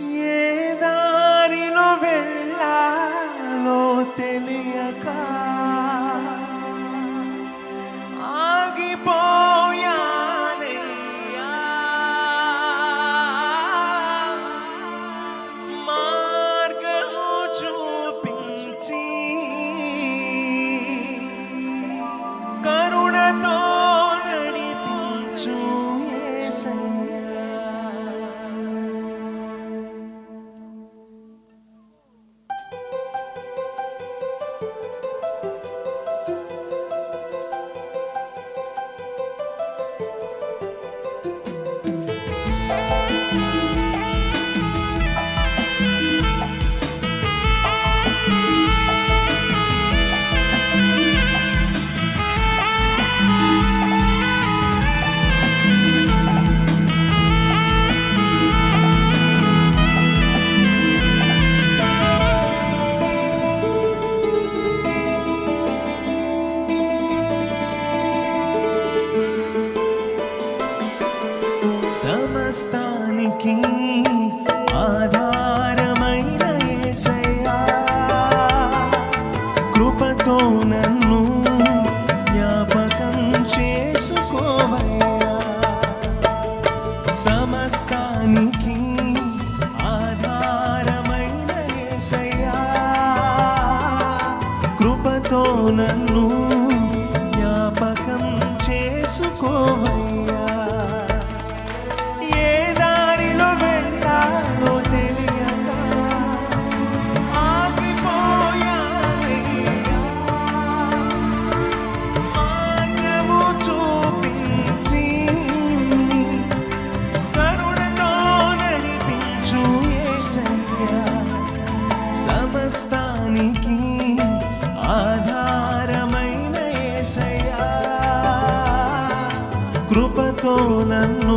Yeah. సమస్తానికి ఆధారమైన యేసయ్యా కృపతో నన్ను జ్ఞాపకం చేసుకోవయ్యా. సమస్తానికి ఆధారమైన యేసయ్యా కృపతో నన్ను జ్ఞాపకం చేసుకోవయ్యా. కృపతో నన్ను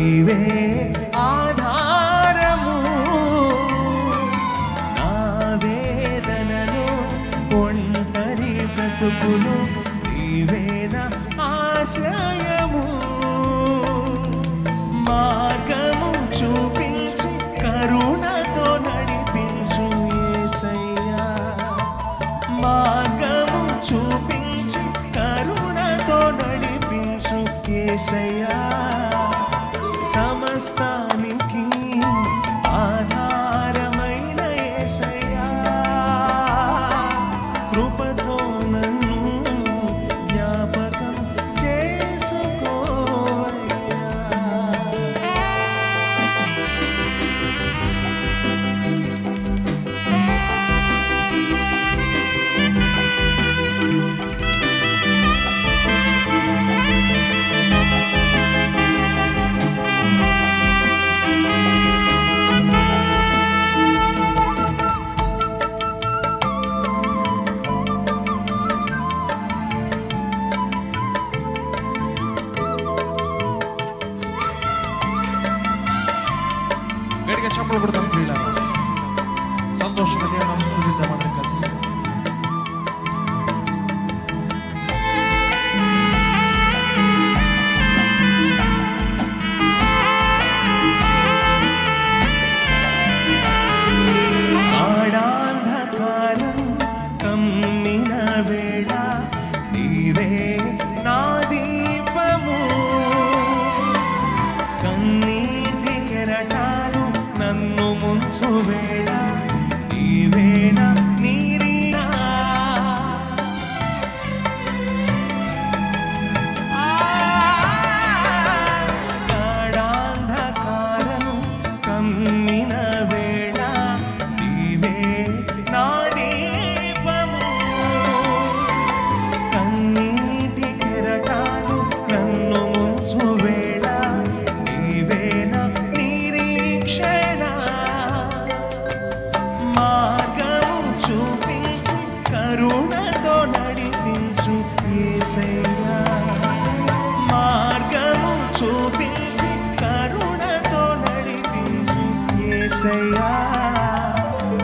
నీవే ఆధారము. నా వేదనలో ఒంటరి బ్రతుకులు నీవేన ఆశ్రయము మార్గము చూపించి కరుణతో నడిపించు యేసయ్యా మార్గము చూపించి కరుణతో నడిపించు యేసయ్యా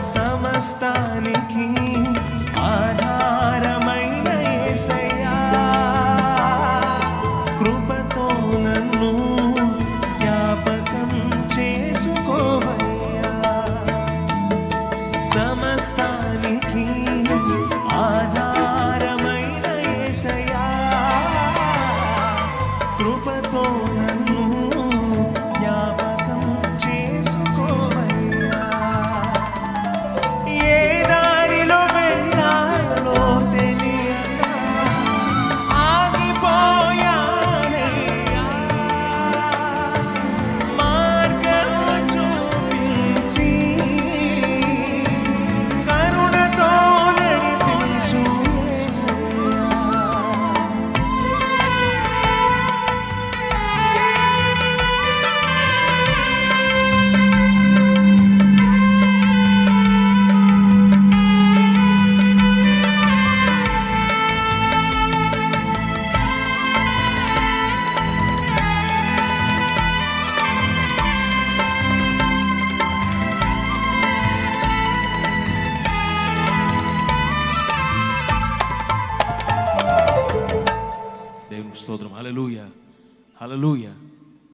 సమస్తానికి ఆధారమైన యేసయ్యా కృపతో నన్ను జ్ఞాపకం చేసుకోవయ్యా. సమస్తానికి ఆధారమైన యేసయ్యా Hallelujah.